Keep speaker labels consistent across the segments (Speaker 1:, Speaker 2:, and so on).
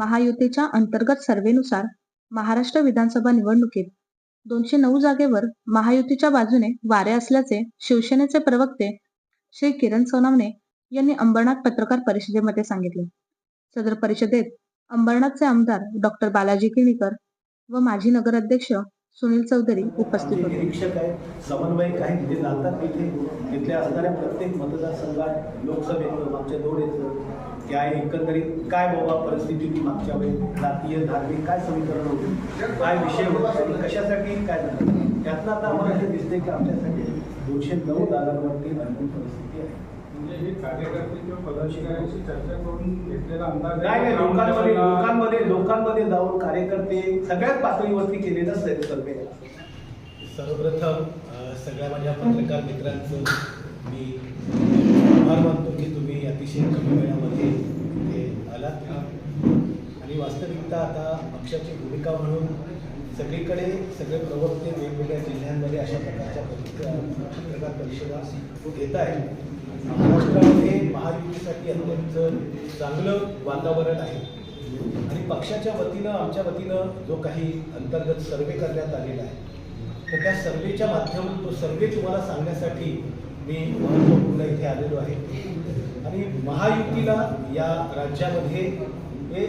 Speaker 1: महायुतीच्या अंतर्गत सर्वेनुसार महाराष्ट्र विधानसभा निवडणुकीत दोनशे नऊ जागेवर महायुतीच्या बाजूने वारे असल्याचे शिवसेनेचे प्रवक्ते श्री किरण सोनवणे यांनी अंबरनाथ पत्रकार परिषदेमध्ये सांगितले. सदर परिषदेत अंबरनाथचे आमदार डॉक्टर बालाजी किणीकर व माजी नगराध्यक्ष सुनील चौधरी उपस्थित होते.
Speaker 2: निरीक्षक आहेत समन्वयक आहेत जे जातात तिथे तिथल्या असणाऱ्या प्रत्येक मतदारसंघात लोकसभेत मागच्या दोन काय एकंदरीत काय बाबा परिस्थिती होती मागच्या वेळेस जातीय धार्मिक काय समीकरण होते? काय विषय होते? कशासाठी काय झालं? त्यातनं आता आम्हाला हे दिसते की आपल्यासाठी दोनशे नऊ जागांवरती अनुकूल परिस्थिती आहे.
Speaker 3: म्हणजे हे कार्यकर्ते किंवा पदाधिकाऱ्यांशी चर्चा करून घेतलेला अंदाज
Speaker 2: नाही नाही लोकांमध्ये लोकांमध्ये लोकांमध्ये जाऊन कार्यकर्ते सगळ्याच पातळीवरती केलेलं सर्वे
Speaker 4: सर्वप्रथम सगळ्या माझ्या पत्रकार मित्रांचं मी आभार मानतो की तुम्ही अतिशय कमी वेळामध्ये इथे आलात. आणि वास्तविकता आता पक्षाची भूमिका म्हणून सगळीकडे सगळे प्रवक्ते वेगवेगळ्या जिल्ह्यांमध्ये अशा प्रकारच्या पत्रकार परिषदा घेत आहेत. महाराष्ट्रामध्ये महायुतीसाठी अत्यंत चांगलं वातावरण आहे. आणि पक्षाच्या वतीनं आमच्या वतीनं जो काही अंतर्गत सर्वे करण्यात आलेला आहे तर त्या सर्वेच्या माध्यमातून तो सर्वे तुम्हाला सांगण्यासाठी मी महत्त्वपूर्ण इथे आलेलो आहे. आणि महायुतीला या राज्यामध्ये हे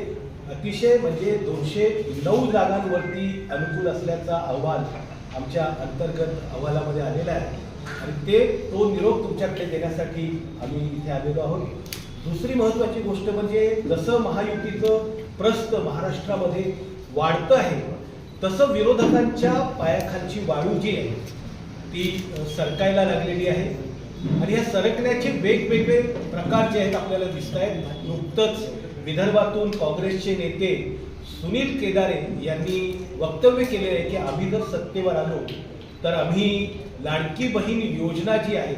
Speaker 4: अतिशय म्हणजे दोनशे नऊ जागांवरती अनुकूल असल्याचा अहवाल आमच्या अंतर्गत अहवालामध्ये आलेला आहे. आणि ते तो निरोप तुमच्याकडे देण्यासाठी आम्ही इथे आलेलो आहोत. दुसरी महत्त्वाची गोष्ट म्हणजे जसं महायुतीचं प्रस्त महाराष्ट्रामध्ये वाढतं आहे तसं विरोधकांच्या पायाखालची वाळू जी आहे ती सरकायला लागलेली आहे. आणि या सरकण्याचे वेगवेगळे प्रकार जे आहेत आपल्याला दिसत आहेत नुकतंच विदर्भातून काँग्रेसचे नेते सुनील केदारे यांनी वक्तव्य केले आहे की आम्ही जर सत्तेवर आलो तर आम्ही लाडकी बहीण योजना जी आहे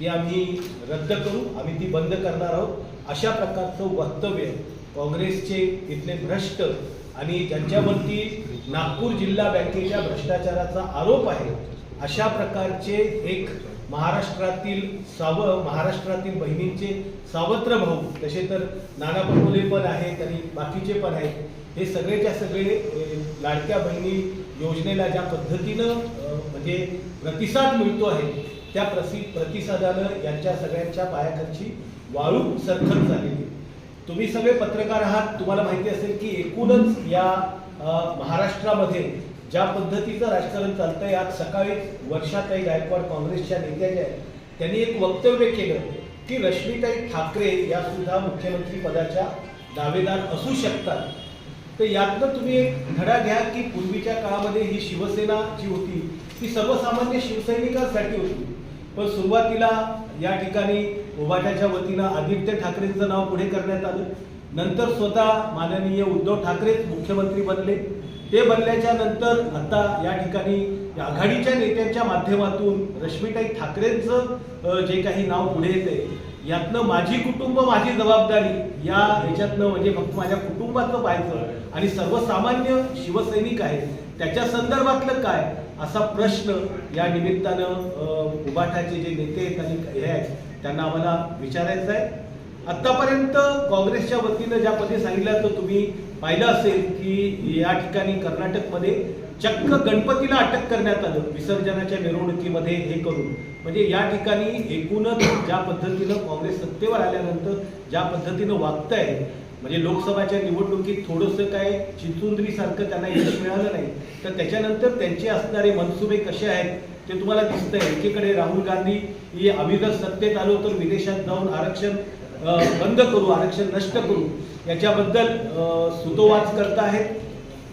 Speaker 4: ती आम्ही रद्द करू आम्ही ती बंद करणार आहोत अशा प्रकारचं वक्तव्य काँग्रेसचे इथले भ्रष्ट आणि ज्यांच्यावरती नागपूर जिल्हा बँकेच्या भ्रष्टाचाराचा आरोप आहे अशा प्रकारचे एक महाराष्ट्रातील साव महाराष्ट्रातील बहिणींचे सावत्र भाऊ तसे तर नाना पटोले पण आहेत आणि बाकीचे पण आहेत हे सगळेच्या सगळे लाडक्या बहिणी योजनेला ज्या पद्धतीनं म्हणजे प्रतिसाद मिळतो आहे त्या प्रसि प्रतिसादानं यांच्या सगळ्यांच्या पायाखालची वाळू सरखत झालेली तुम्ही सगळे पत्रकार आहात तुम्हाला माहिती असेल की एकूणच या महाराष्ट्रामध्ये ज्या पद्धतीचं राजकारण चालतं आहे आज सकाळी वर्षाताई गायकवाड काँग्रेसच्या नेत्या ज्या आहेत. त्यांनी एक वक्तव्य केलं की रश्मीताई ठाकरे या सुद्धा मुख्यमंत्री पदाच्या दावेदार असू शकतात. तर यातनं तुम्ही एक धडा घ्या की पूर्वीच्या काळामध्ये ही शिवसेना जी होती ती सर्वसामान्य शिवसैनिकांसाठी होती. पण सुरुवातीला या ठिकाणी उभाट्याच्या वतीनं आदित्य ठाकरेंचं नाव पुढे करण्यात आलं. नंतर स्वतः माननीय उद्धव ठाकरेच मुख्यमंत्री बनले. ते बनल्याच्या नंतर आता या ठिकाणी या आघाडीच्या नेत्यांच्या माध्यमातून रश्मीताई ठाकरेंचं जे काही नाव पुढे येते यातनं माझी कुटुंब माझी जबाबदारी या ह्याच्यातनं म्हणजे फक्त माझ्या कुटुंबाचं पाहायचं आणि सर्वसामान्य शिवसैनिक आहेत त्याच्या संदर्भातलं काय असा प्रश्न या निमित्तानं अ, उबाठाचे जे नेते आहेत आणि हे आहेत त्यांना आम्हाला विचारायचं आहे आतापर्यंत काँग्रेसच्या वतीनं ज्या पदी सांगितलं तर तुम्ही पाहिलं असेल की या ठिकाणी कर्नाटकमध्ये चक्क गणपतीला अटक करण्यात आलं विसर्जनाच्या मिरवणुकीमध्ये हे करून. म्हणजे या ठिकाणी एकूणच ज्या पद्धतीनं काँग्रेस सत्तेवर आल्यानंतर ज्या पद्धतीनं वागत आहे म्हणजे लोकसभाच्या निवडणुकीत थोडंसं काय चिचुंद्रीसारखं त्यांना यश मिळालं नाही तर त्याच्यानंतर त्यांचे असणारे मनसुबे कसे आहेत ते तुम्हाला दिसतंय. एकीकडे राहुल गांधी हे आम्ही सत्तेत आलो तर विदेशात जाऊन आरक्षण बंद करू आरक्षण नष्ट करू. याच्याबद्दल सुतोवाच करत आहेत.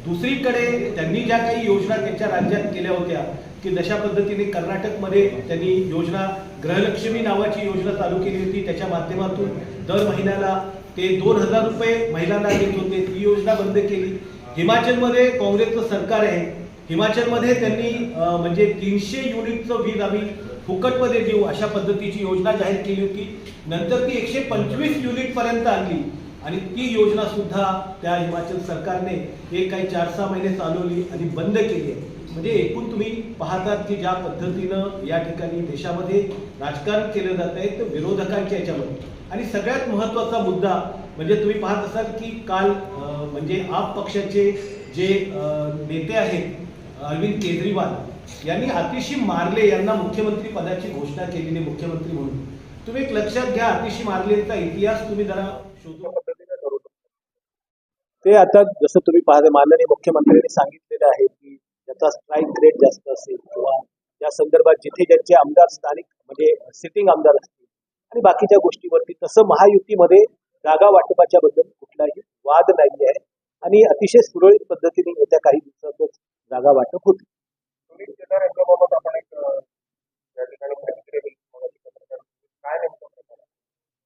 Speaker 4: दुसरीकडे त्यांनी ज्या काही योजना त्यांच्या राज्यात केल्या होत्या की जशा पद्धतीने कर्नाटकमध्ये त्यांनी योजना ग्रहलक्ष्मी नावाची योजना चालू केली होती त्याच्या माध्यमातून दर महिन्याला ते दोन हजार रुपये महिलांना देत होते. ती योजना बंद केली. हिमाचलमध्ये काँग्रेसचं सरकार आहे. हिमाचलमध्ये त्यांनी म्हणजे तीनशे युनिटचं वीज आम्ही फुकटमध्ये देऊ अशा पद्धतीची योजना जाहीर केली होती. नंतर ती एकशे पंचवीस युनिटपर्यंत आली आणली. आणि ती योजना सुद्धा त्या हिमाचल सरकारने एक काही चार सहा महिने चालवली आणि बंद केली आहे. म्हणजे एकूण तुम्ही पाहतात की ज्या पद्धतीनं या ठिकाणी देशामध्ये राजकारण केलं जात आहे तर विरोधकांच्या याच्यामध्ये. आणि सगळ्यात महत्त्वाचा मुद्दा
Speaker 5: म्हणजे तुम्ही पाहत असाल की काल अं, म्हणजे आप पक्षाचे जे अं, नेते आहेत अरविंद केजरीवाल यांनी आतिशी मारले यांना मुख्यमंत्री पदाची घोषणा केलेली मुख्यमंत्री म्हणून. तुम्ही एक लक्षात घ्या आतिशी मारलेचा इतिहास तुम्ही जरा शोधू
Speaker 4: ते आता जसं तुम्ही पाहता माननीय मुख्यमंत्र्यांनी सांगितलेलं आहे की त्याचा स्ट्राईक रेट जास्त असेल किंवा या संदर्भात जिथे ज्यांचे आमदार स्थानिक म्हणजे सिटिंग आमदार असतील आणि बाकीच्या गोष्टीवरती तसं महायुतीमध्ये जागा वाटपाच्या बद्दल कुठलाही वाद नाही आहे आणि अतिशय सुरळीत पद्धतीने येत्या काही दिवसातच जागा वाटप होते?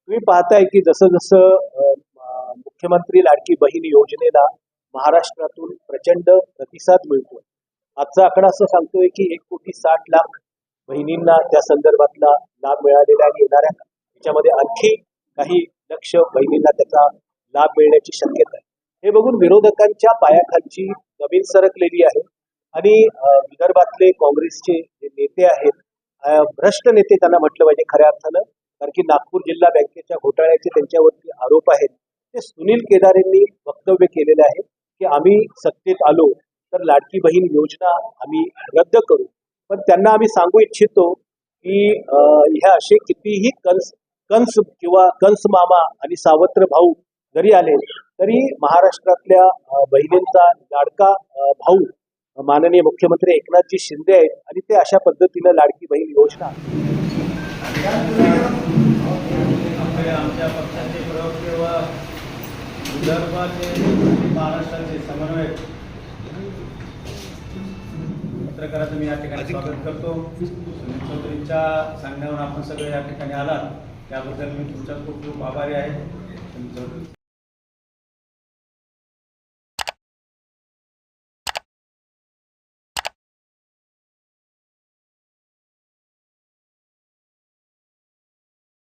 Speaker 4: तुम्ही पाहताय की जसं जसं मुख्यमंत्री लाडकी बहीण योजनेला महाराष्ट्रातून प्रचंड प्रतिसाद मिळतो आजचा आकडा असं सांगतोय की एक कोटी साठ लाख बहिणींना त्या संदर्भातला लाभ मिळालेला आणि येणाऱ्या याच्यामध्ये आणखी काही लक्ष बहिणींना त्याचा लाभ मिळण्याची शक्यता आहे. हे बघून विरोधकांच्या पायाखालची जमीन सरकलेली आहे आणि विदर्भातले काँग्रेसचे जे नेते आहेत भ्रष्ट नेते त्यांना म्हटलं पाहिजे खऱ्या अर्थानं. कारण की नागपूर जिल्हा बँकेच्या घोटाळ्याचे त्यांच्यावरती आरोप आहेत. ते सुनील केदार यांनी वक्तव्य केलेले आहे की आम्ही सत्तेत आलो तर लाडकी बहीण योजना आम्ही रद्द करू. पण त्यांना आम्ही सांगू इच्छितो की ह्या असे कितीही कंस कंस किंवा कंस मामा आणि सावत्र भाऊ जरी आले तरी महाराष्ट्रातल्या बहिणींचा लाडका भाऊ माननीय मुख्यमंत्री एकनाथजी शिंदे आहेत आणि ते अशा पद्धतीनं लाडकी बहीण योजना
Speaker 5: आमच्या पक्षाचे प्रयोग किंवा विदर्भाचे महाराष्ट्राचे समन्वयक. पत्रकाराचं मी या ठिकाणी स्वागत करतो. सुनील चौधरींच्या सांगण्यावरून आपण सगळे या ठिकाणी आलात. त्याबद्दल मी तुमचा खूप खूप आभारी आहे.